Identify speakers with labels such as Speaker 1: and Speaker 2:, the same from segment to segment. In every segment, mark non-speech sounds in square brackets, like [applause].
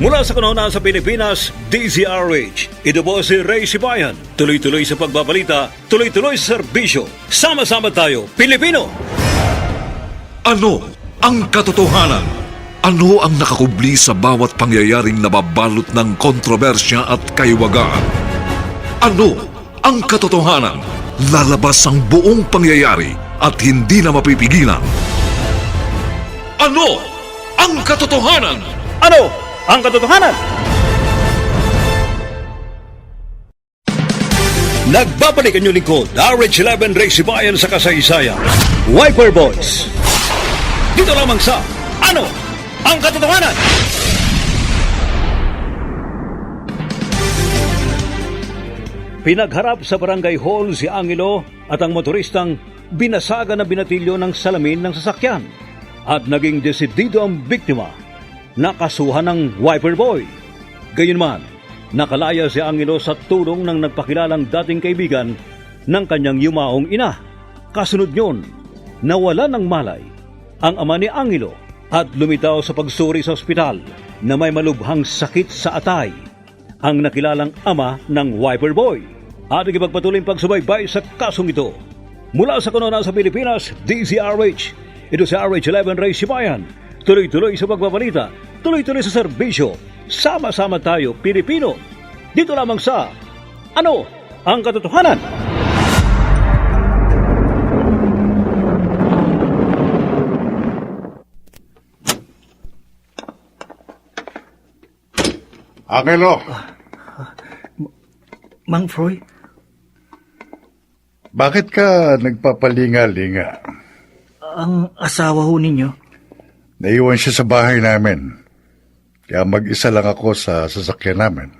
Speaker 1: Mula sa kanuna sa Pilipinas, DZRH. Ito po si Ray Sibayan. Tuloy-tuloy sa pagbabalita, tuloy-tuloy sa serbisyo. Sama-sama tayo, Pilipino!
Speaker 2: Ano ang katotohanan? Ano ang nakakubli sa bawat pangyayaring nababalot ng kontrobersya at kaiwagaan? Ano ang katotohanan? Lalabas ang buong pangyayari at hindi na mapipigilan. Ano ang katotohanan?
Speaker 1: Ano ang katotohanan? Nagbabalik ang lingkod, RH11 Ray Sibayan sa kasaysayan. Wiper Boys. Dito lamang sa Ano ang katotohanan? Pinagharap sa barangay hall si Angelo at ang motoristang binasaga na binatilyo ng salamin ng sasakyan at naging desidido ang biktima nakasuhan ng wiper boy. Gayunman, nakalaya si Angelo sa tulong ng nagpakilalang dating kaibigan ng kanyang yumaong ina. Kasunod yun, nawala ng malay ang ama ni Angelo at lumitaw sa pagsuri sa ospital na may malubhang sakit sa atay ang nakilalang ama ng Wiper Boy. At ikipagpatuloy ang pagsubaybay sa kasong ito. Mula sa kanuna sa Pilipinas, DZRH. Ito si RH11 Ray Sibayan. Tuloy-tuloy sa pagbabalita, tuloy-tuloy sa serbisyo. Sama-sama tayo, Pilipino. Dito lamang sa Ano ang Katotohanan?
Speaker 3: Angelo,
Speaker 4: Mang Froy,
Speaker 3: bakit ka nagpapalinga-linga?
Speaker 4: ang asawa ho ninyo,
Speaker 3: Naiwan siya sa bahay namin. Kaya mag-isa lang ako sa sasakyan namin.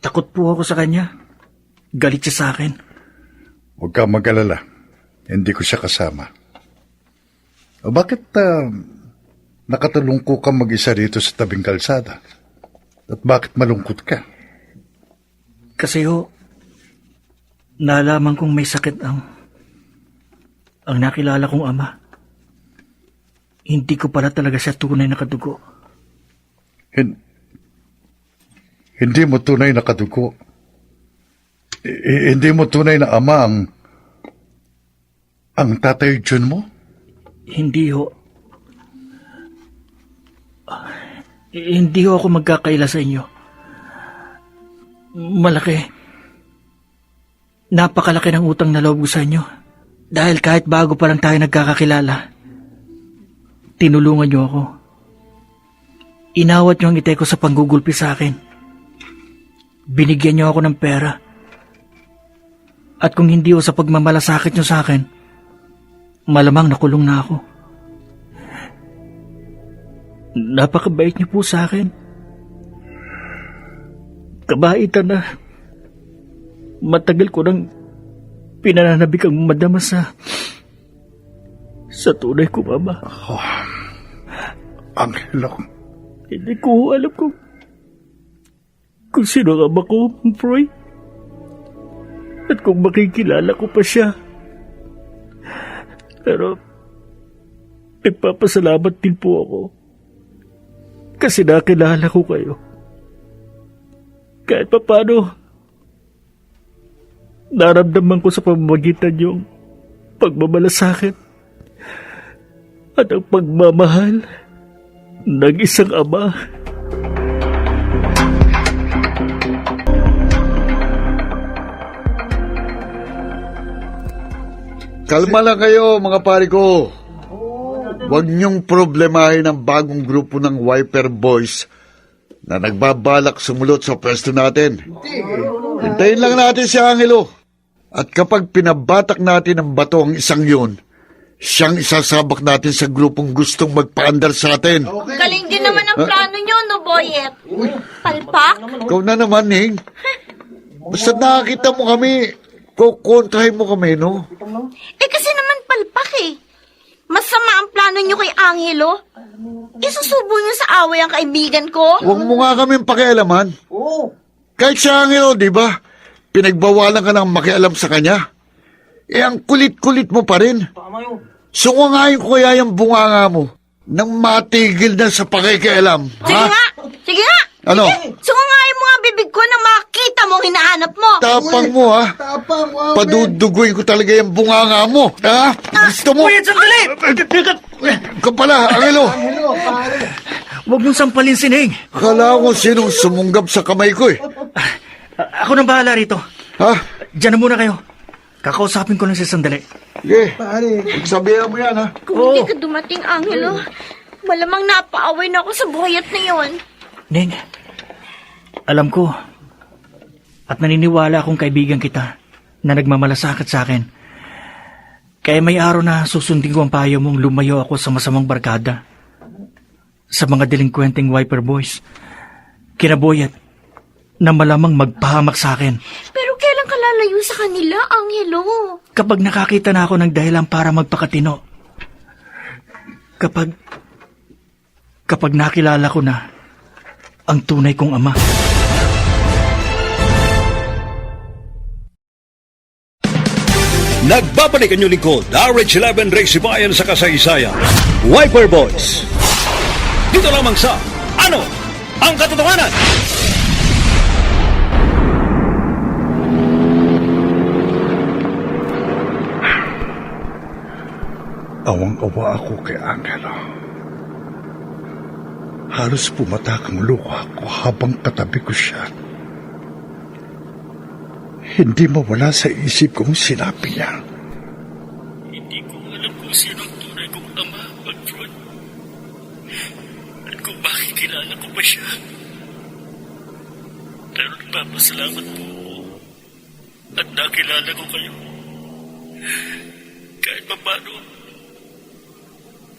Speaker 4: takot po ako sa kanya. Galit siya sa akin.
Speaker 3: Huwag ka mag-alala. Hindi ko siya kasama. O bakit uh, nakatulungko ka mag-isa dito sa tabing kalsada? At bakit malungkot ka?
Speaker 4: Kasi ho, nalaman kong may sakit ang ang nakilala kong ama. Hindi ko pala talaga siya tunay na kadugo.
Speaker 3: Hin- hindi mo tunay na kadugo. I- hindi mo tunay na ama ang ang tatay Jun mo?
Speaker 4: Hindi ho. Hindi ho ako magkakaila sa inyo. Malaki. Napakalaki ng utang na loob sa inyo. Dahil kahit bago pa lang tayo nagkakakilala, tinulungan niyo ako. Inawat niyo ang itay ko sa panggugulpi sa akin. Binigyan niyo ako ng pera. At kung hindi ho sa pagmamalasakit niyo sa akin, malamang nakulong na ako. Napakabait niyo po sa akin. Kabaitan na. Matagal ko nang pinananabik ang madama sa sa tunay kong ama.
Speaker 3: Angelo,
Speaker 4: Hindi ko alam kung kung sino ang ama ko, Froy. At kung makikilala ko pa siya. Pero nagpapasalamat din po ako. Kasi nakilala ko kayo. Kahit pa paano, naramdaman ko sa pamamagitan yung pagmamalasakit at ang pagmamahal ng isang ama.
Speaker 5: Kalma lang kayo, mga pare ko. Huwag niyong problemahin ang bagong grupo ng Wiper Boys na nagbabalak sumulot sa pwesto natin. Hintayin lang natin si Angelo. At kapag pinabatak natin ng bato ang isang yun, siyang isasabak natin sa grupong gustong magpaandar sa atin.
Speaker 6: Galing din naman ang plano nyo, no, Boyet? Palpak?
Speaker 5: Ikaw na naman, Ning. Basta nakakita mo kami, kukontrahin mo kami, no?
Speaker 6: Eh kasi naman palpak eh. Masama ang plano niyo kay Angelo. Isusubo niyo sa away ang kaibigan ko.
Speaker 5: Huwag mo nga kami pakialaman. Kahit siya Angelo, di ba? Pinagbawalan ka ng makialam sa kanya. Eh, ang kulit-kulit mo pa rin. Sungangayin ko kaya yung bunganga mo nang matigil na sa pakikialam.
Speaker 6: Sige
Speaker 5: Ha?
Speaker 6: nga! Sige nga!
Speaker 5: Ano?
Speaker 6: Sungangayin mo nga bibig ko nang makita mo ang hinahanap mo.
Speaker 5: Tapang mo, ha? Paduduguin ko talaga yung bunganga mo. Ha? Gusto mo?
Speaker 4: Kuya, sandali!
Speaker 5: Ka pala, Angelo.
Speaker 4: Huwag niyong sampalin si Ning.
Speaker 5: Akala ko sinong sumunggab sa kamay ko eh.
Speaker 4: Ako nang bahala rito.
Speaker 5: Ha?
Speaker 4: Diyan na muna kayo. Kakausapin ko lang siya sandali.
Speaker 5: Sige. Sabihan mo yan, ha?
Speaker 6: Kung hindi ka dumating, Angelo, malamang napaaway na ako sa buhayat na yon.
Speaker 4: Ning, alam ko at naniniwala akong kaibigan kita na nagmamalasakit sa akin. Kaya may araw na susundin ko ang payo mong lumayo ako sa masamang barkada. Sa mga delinkwenteng wiper boys. Kinaboyat na malamang magpahamak sa akin.
Speaker 6: Pero kailan ka lalayo sa kanila, Angelo?
Speaker 4: Kapag nakakita na ako ng dahilan para magpakatino. Kapag... Kapag nakilala ko na ang tunay kong ama.
Speaker 1: Nagbabalik ang lingkod, RH11 Race Bayan sa kasaysayan. Wiper Boys. Dito lamang sa Ano ang Katotohanan?
Speaker 3: Awang-awa ako kay Angelo. Halos pumatak ang luha ko habang katabi ko siya. Hindi mawala sa isip kong sinabi niya.
Speaker 4: Hindi ko alam kung sino ang tunay kong ama, Alfred. At kung bakit kilala ko pa siya. Pero nagpapasalamat po. At nakilala ko kayo. Kahit pa paano,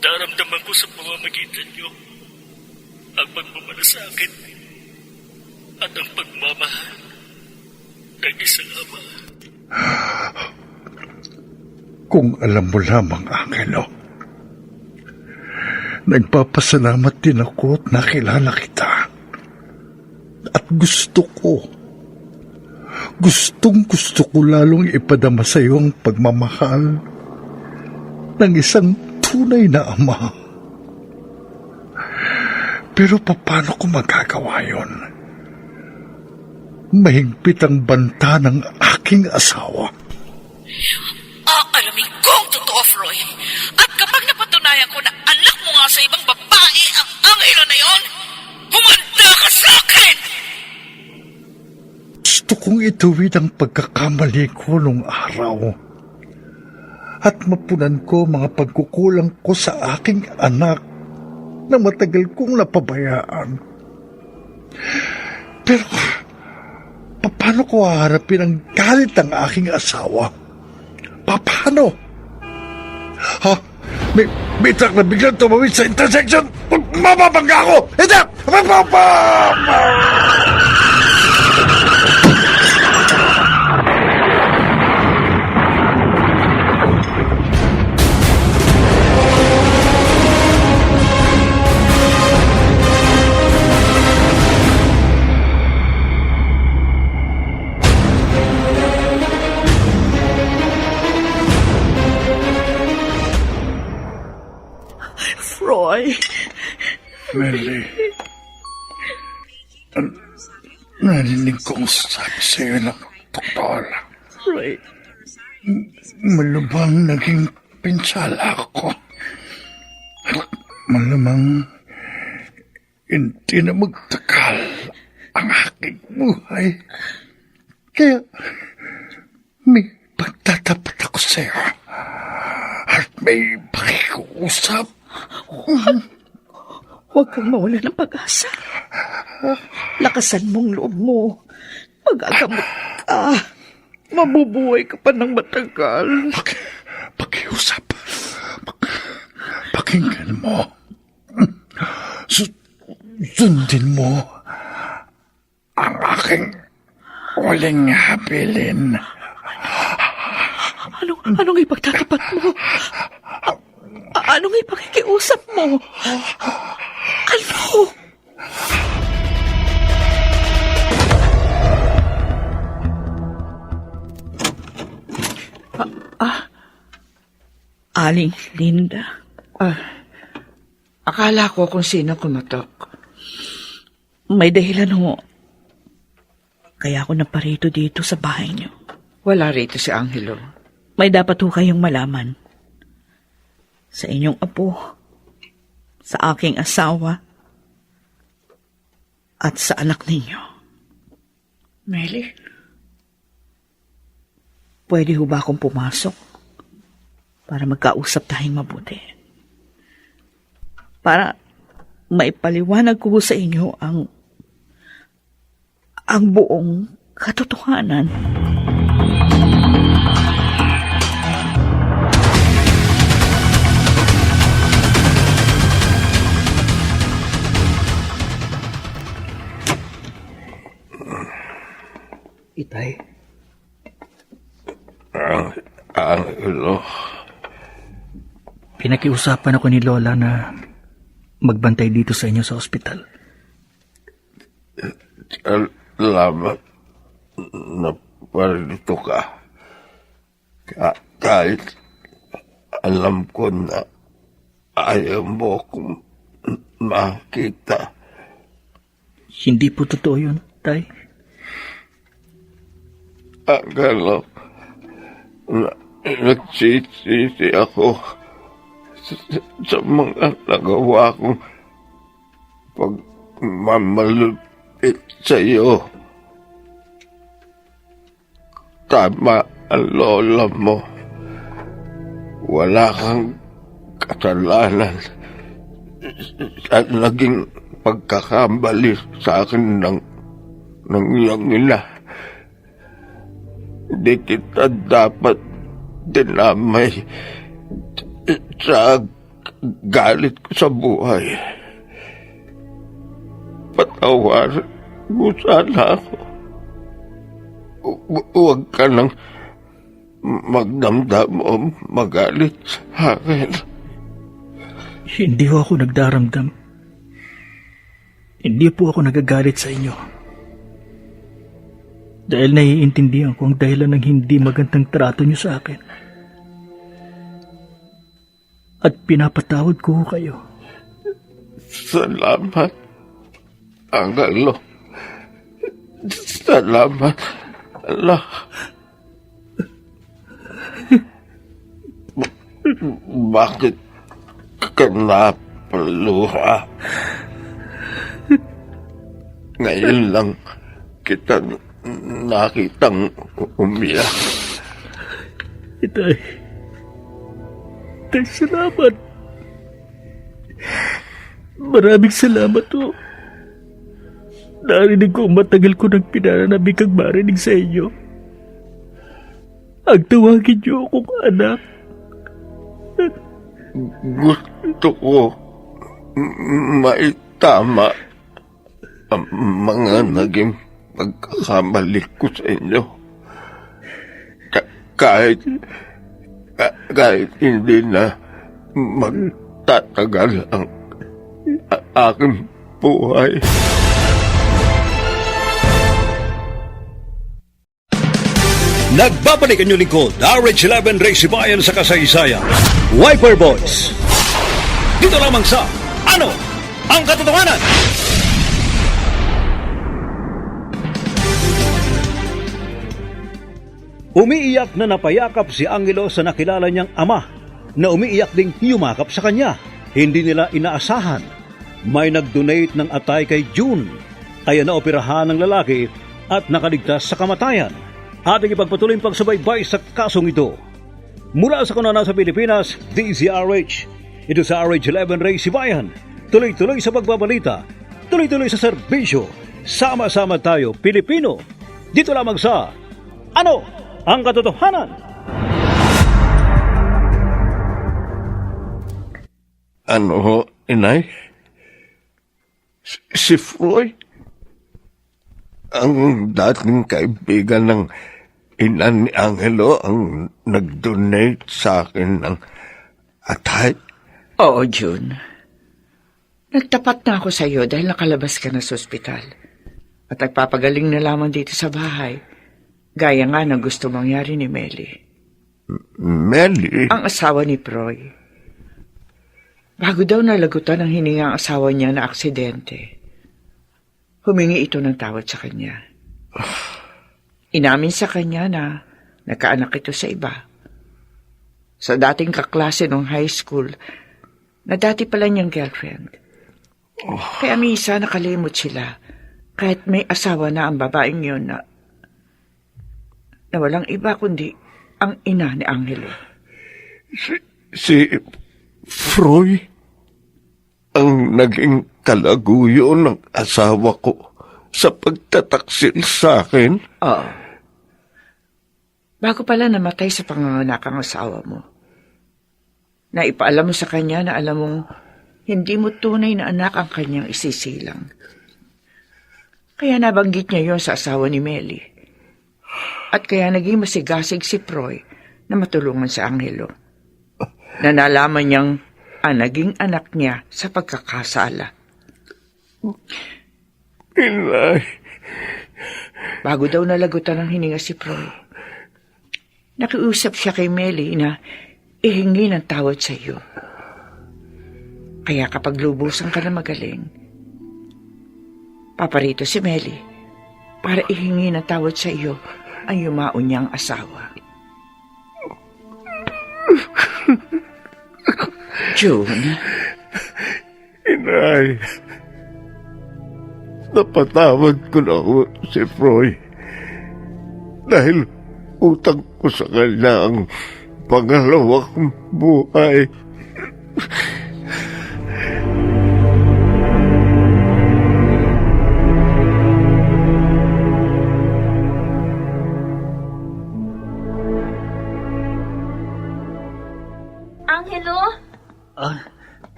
Speaker 4: daramdaman ko sa pamamagitan niyo ang pagmamalasakit at ang pagmamahal ng isang ama.
Speaker 3: Kung alam mo lamang, Angelo. Nagpapasalamat din ako at nakilala kita. At gusto ko, gustong gusto ko lalong ipadama sa iyo ang pagmamahal ng isang tunay na ama. Pero paano ko magagawa yon? Mahigpit ang banta ng aking asawa.
Speaker 7: Aalamin ko ang totoo, Froy. At kapag napatunayan ko na anak mo nga sa ibang babae ang angelo na yon, humanda ka sa akin!
Speaker 3: Gusto kong ituwid ang pagkakamali ko nung araw. At mapunan ko mga pagkukulang ko sa aking anak na matagal kong napabayaan. Pero, paano ko haharapin ang galit ng aking asawa? Paano? Ha? May, may truck na biglang tumawid sa intersection! Mababangga ako! Hindi! Mababa!
Speaker 7: Froy,
Speaker 3: Melly. Narinig kong sabi sa'yo ng doktor.
Speaker 7: Froy,
Speaker 3: Malubang naging pinsala ako. At malamang hindi na magtakal ang aking buhay. Kaya may pagtatapat ako sa'yo. At may pakikusap.
Speaker 7: Huwag kang mawala ng pag-asa. Lakasan mong loob mo. Magagamot ka. Mabubuhay ka pa ng matagal.
Speaker 3: Pag, pakiusap. Pag, pakinggan mo. Su, sundin mo ang aking Uling habilin.
Speaker 7: Anong, anong ipagtatapat mo? A- anong ipakikiusap mo? Ano? Ah, ah. Aling Linda.
Speaker 8: Ah, akala ko kung sino kumatok.
Speaker 7: May dahilan ho. Kaya ako naparito dito sa bahay niyo.
Speaker 8: Wala rito si Angelo.
Speaker 7: May dapat ho kayong malaman. Sa inyong apo, sa aking asawa, at sa anak ninyo.
Speaker 8: Meli?
Speaker 7: Pwede ho ba akong pumasok para magkausap tayong mabuti? Para maipaliwanag ko sa inyo ang ang buong katotohanan.
Speaker 1: Itay,
Speaker 9: Angelo,
Speaker 4: Pinakiusapan ako ni Lola na magbantay dito sa inyo sa ospital.
Speaker 9: salamat na parito ka. Ka- kahit alam ko na ayaw mo kong makita.
Speaker 4: Hindi po totoo yun, Tay.
Speaker 9: Angelo, na, nagsisisi ako sa, sa mga nagawa kong pagmamalupit sa iyo. Tama ang lola mo. Wala kang kasalanan sa naging pagkakambali sa akin ng, ng iyong ina. Hindi kita dapat dinamay sa galit ko sa buhay. Patawarin mo sana ako. Hu- Huwag ka nang magdamdam o magalit sa akin.
Speaker 4: Hindi ho ako nagdaramdam. Hindi po ako nagagalit sa inyo. Dahil naiintindihan ko ang dahilan ng hindi magandang trato niyo sa akin. At pinapatawad ko kayo.
Speaker 9: Salamat, Angelo. Salamat, Allah. Bakit ka napaluha? Ngayon lang kita nakitang umiyak.
Speaker 4: Itay. Itay, salamat. Maraming salamat ho. Narinig ko matagal ko nang pinananabik ang marinig sa inyo. Ang tawagin niyo akong anak.
Speaker 9: Gusto ko maitama ang mga naging pagkakamali ko sa inyo. Ka- kahit, ka- kahit hindi na magtatagal ang a- aking buhay.
Speaker 1: Nagbabalik ang lingkod, RH11 Race Bayan sa kasaysayan. Wiper Boys. Dito lamang sa Ano ang Katotohanan? Umiiyak na napayakap si Angelo sa nakilala niyang ama na umiiyak ding yumakap sa kanya. Hindi nila inaasahan. May nag-donate ng atay kay June kaya naoperahan ng lalaki at nakaligtas sa kamatayan. Ating ipagpatuloy pagsubaybay sa kasong ito. Mula sa kanana sa Pilipinas, DZRH. Ito sa RH11 Ray Sibayan. Tuloy-tuloy sa pagbabalita. Tuloy-tuloy sa serbisyo. Sama-sama tayo, Pilipino. Dito lamang sa Ano ang Katotohanan?
Speaker 9: Ano ho, inay? Si, si Floyd? ang dating kaibigan ng ina ni Angelo ang nag-donate sa akin ng atay.
Speaker 8: Oo, June. Nagtapat na ako sa iyo dahil nakalabas ka na sa ospital. At nagpapagaling na lamang dito sa bahay. Gaya nga ng gusto mangyari ni Melly.
Speaker 9: Melly,
Speaker 8: Ang asawa ni Proy. Bago daw nalagutan ang hininga ang asawa niya na aksidente, humingi ito ng tawad sa kanya. Inamin sa kanya na nagkaanak ito sa iba. Sa dating kaklase nung high school, na dati pala niyang girlfriend. Kaya misa nakalimot sila kahit may asawa na ang babaeng yun na, na walang iba kundi ang ina ni Angelo.
Speaker 9: si Froy ang naging kalaguyo ng asawa ko sa pagtataksil sa akin.
Speaker 8: Oo. Bago pala namatay sa panganganak ang asawa mo. Naipaalam mo sa kanya na alam mong hindi mo tunay na anak ang kanyang isisilang. Kaya nabanggit niya yon sa asawa ni Melly. At kaya naging masigasig si Proy na matulungan sa Angelo. Na nalaman niyang ang naging anak niya sa pagkakasala.
Speaker 9: Inay,
Speaker 8: Bago daw nalagutan ng hininga si Proy. Nakiusap siya kay Melly na ihingi ng tawad sa iyo. Kaya kapag lubusan ka na magaling, paparito si Melly para ihingi ng tawad sa iyo ang yumaon niyang asawa. June,
Speaker 9: inay. Napatawad ko na ho si Froy. Dahil utang ko sa kanya ang pangalawang buhay.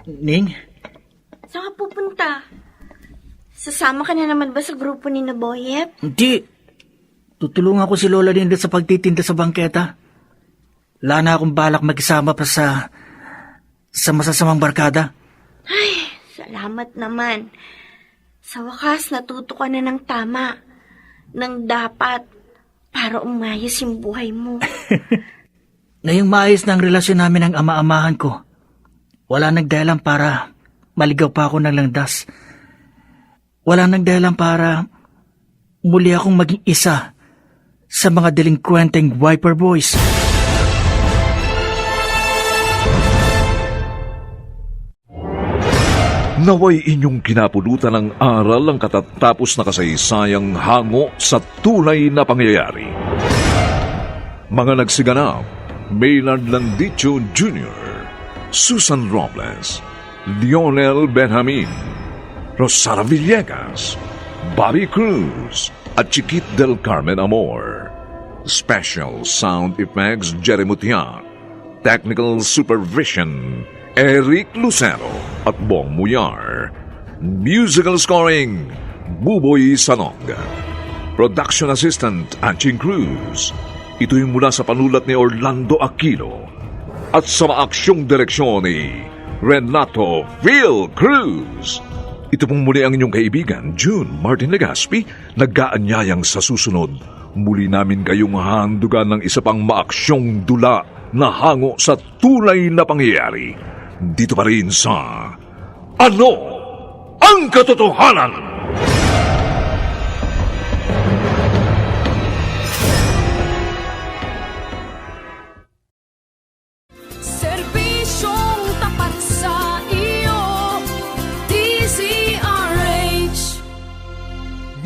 Speaker 4: Ning?
Speaker 6: saan ka pupunta? Sasama ka na naman ba sa grupo ni Naboyep?
Speaker 4: Hindi. Tutulungan ko si Lola Linda sa pagtitinda sa bangketa. Wala na akong balak magkisama pa sa... sa masasamang barkada.
Speaker 6: Salamat naman. Sa wakas, natuto ka na ng tama. Nang dapat para umayos yung buhay mo. [laughs]
Speaker 4: Ngayong maayos na ang relasyon namin ng ama-amahan ko. Wala nagdahilan para maligaw pa ako ng landas. Wala nagdahilan para muli akong maging isa sa mga delinkwenteng wiper boys.
Speaker 2: Naway inyong kinapulutan ng aral ang katatapos na kasaysayang hango sa tunay na pangyayari. Mga nagsiganap, Maynard Landicho Jr., Susan Robles, Lionel Benjamin, Rosara Villegas, Bobby Cruz, at Chiquit del Carmen Amor. Special Sound Effects Jerry Mutiak. Technical Supervision Eric Lucero at Bong Muyar. Musical Scoring Buboy Sanog. Production Assistant Anching Cruz. Ito'y mula sa panulat ni Orlando Aquino at sa maaksyong direksyon ni Renato Phil Cruz. Ito pong muli ang inyong kaibigan, June Martin Legaspi, nag-aanyayang sa susunod. Muli namin kayong handugan ng isa pang maaksyong dula na hango sa tunay na pangyayari. Dito pa rin sa Ano ang Katotohanan?